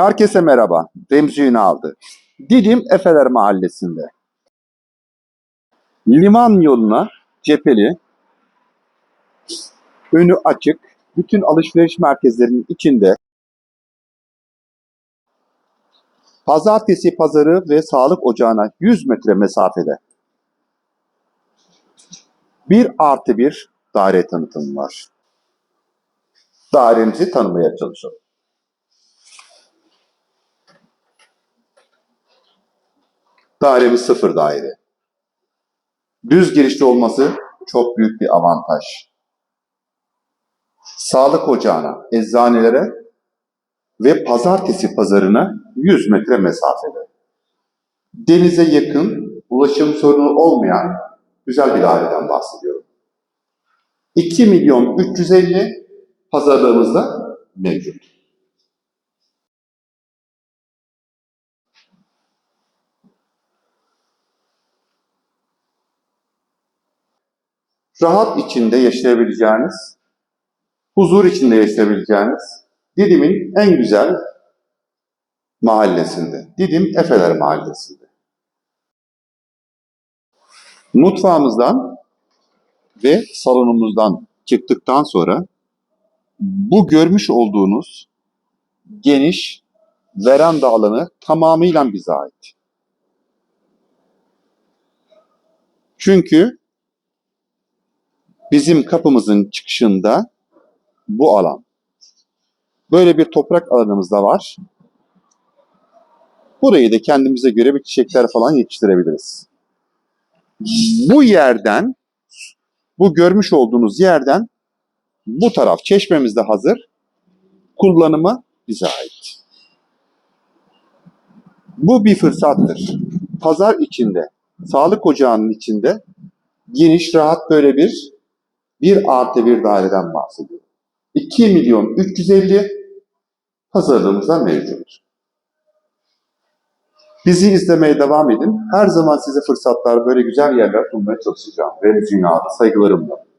Herkese merhaba. Remzi Ünal'dı. Didim Efeler Mahallesi'nde. Liman yoluna cepheli, önü açık, bütün alışveriş merkezlerinin içinde pazartesi pazarı ve sağlık ocağına 100 metre mesafede bir artı bir daire tanıtımı var. Dairemizi tanımaya çalışalım. Dairemiz sıfır daire. Düz girişli olması çok büyük bir avantaj. Sağlık ocağına, eczanelere ve pazartesi pazarına 100 metre mesafede. Denize yakın, ulaşım sorunu olmayan güzel bir daireden bahsediyorum. 2 milyon 350 pazarlığımızda mevcut. Rahat içinde yaşayabileceğiniz, huzur içinde yaşayabileceğiniz Didim'in en güzel mahallesinde. Didim Efeler Mahallesi'nde. Mutfağımızdan ve salonumuzdan çıktıktan sonra bu görmüş olduğunuz geniş veranda alanı tamamıyla bize ait. Çünkü bizim kapımızın çıkışında bu alan. Böyle bir toprak alanımız da var. Burayı da kendimize göre bir çiçekler falan yetiştirebiliriz. Bu yerden, bu görmüş olduğunuz yerden bu taraf çeşmemiz de hazır. Kullanımı bize ait. Bu bir fırsattır. Pazar içinde, sağlık ocağının içinde geniş, rahat böyle bir bir artı bir daireden bahsediyorum. 2 milyon 350 pazarlığımızda mevcut. Bizi izlemeye devam edin. Her zaman size fırsatlar, böyle güzel yerler sunmaya çalışacağım. Remzi Ünal'da saygılarımla.